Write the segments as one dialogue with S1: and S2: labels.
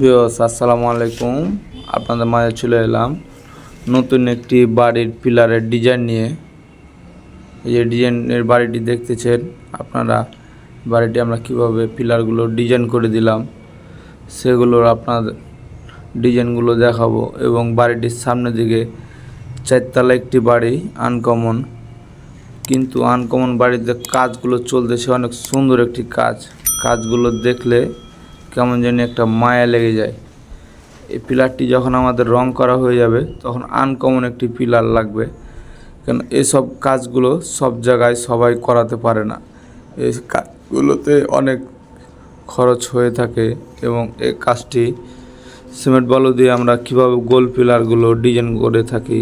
S1: বিয়স আসসালামু আলাইকুম। আপনাদের মাঝে চলে এলাম নতুন একটি বাড়ির পিলারের ডিজাইন নিয়ে। এই যে ডিজাইনের বাড়িটি দেখতেছেন, আপনারা বাড়িটি আমরা কীভাবে পিলারগুলো ডিজাইন করে দিলাম, সেগুলোর আপনাদের ডিজাইনগুলো দেখাবো এবং বাড়িটির সামনের দিকে চারতলা একটি বাড়ি আনকমন কিন্তু আনকমন বাড়িতে কাজগুলো চলতেছে, অনেক সুন্দর একটি কাজ। কাজগুলো দেখলে কেমন জানি একটা মায়া লেগে যায়। এই পিলারটি যখন আমাদের রং করা হয়ে যাবে, তখন আনকমন একটি পিলার লাগবে। কেন, এসব কাজগুলো সব জায়গায় সবাই করাতে পারে না। এই কাজগুলোতে অনেক খরচ হয়ে থাকে এবং এই কাজটি সিমেন্ট বালু দিয়ে আমরা কীভাবে গোল পিলারগুলো ডিজাইন করে থাকি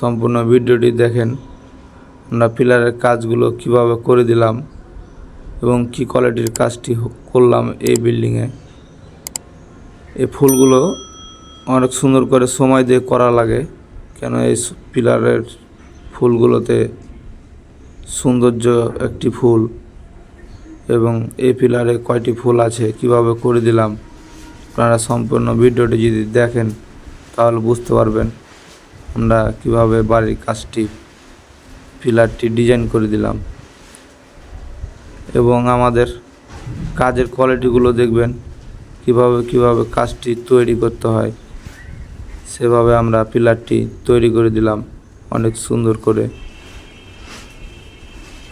S1: সম্পূর্ণ ভিডিওটি দেখেন। আমরা পিলারের কাজগুলো কীভাবে করে দিলাম। এবং কি কোয়ালিটির কাজটি করলাম এই বিল্ডিংয়ে এই ফুলগুলো অনেক সুন্দর করে সময় দিয়ে করা লাগে, কেন এই পিলারের ফুলগুলোতে সৌন্দর্য একটি ফুল এবং এই পিলারে কয়টি ফুল আছে, কীভাবে করে দিলাম, আপনারা সম্পূর্ণ ভিডিওটি যদি দেখেন তাহলে বুঝতে পারবেন আমরা কীভাবে বাড়ির কাজটি, পিলারটি ডিজাইন করে দিলাম। এবং আমাদের কাজের কোয়ালিটিগুলো দেখবেন, কীভাবে কীভাবে কাজটি তৈরি করতে হয়। সেভাবে আমরা পিলারটি তৈরি করে দিলাম, অনেক সুন্দর করে।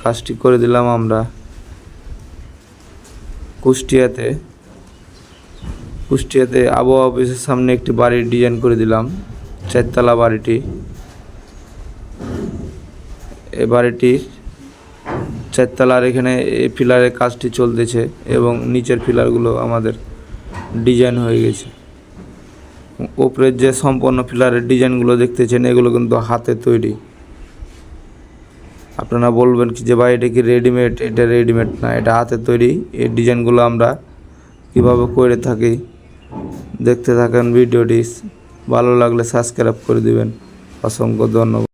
S1: কাজটি করে দিলাম আমরা কুষ্টিয়াতে। কুষ্টিয়াতে আবহাওয়া অফিসের সামনে একটি বাড়ির ডিজাইন করে দিলাম, চারতলা বাড়িটি। এ বাড়িটির চারতলার এখানে এই পিলারের কাজটি চলতেছে এবং নিচের পিলারগুলো আমাদের ডিজাইন হয়ে গেছে। ওপরের যে সম্পূর্ণ পিলারের ডিজাইনগুলো দেখতেছেন, এগুলো কিন্তু হাতে তৈরি। আপনারা বলবেন কি যে, ভাই, এটা কি রেডিমেড? এটা রেডিমেড না, এটা হাতে তৈরি। এই ডিজাইনগুলো আমরা কীভাবে করে থাকি দেখতে থাকেন ভিডিওটি। ভালো লাগলে সাবস্ক্রাইব করে দিবেন। অসংখ্য ধন্যবাদ।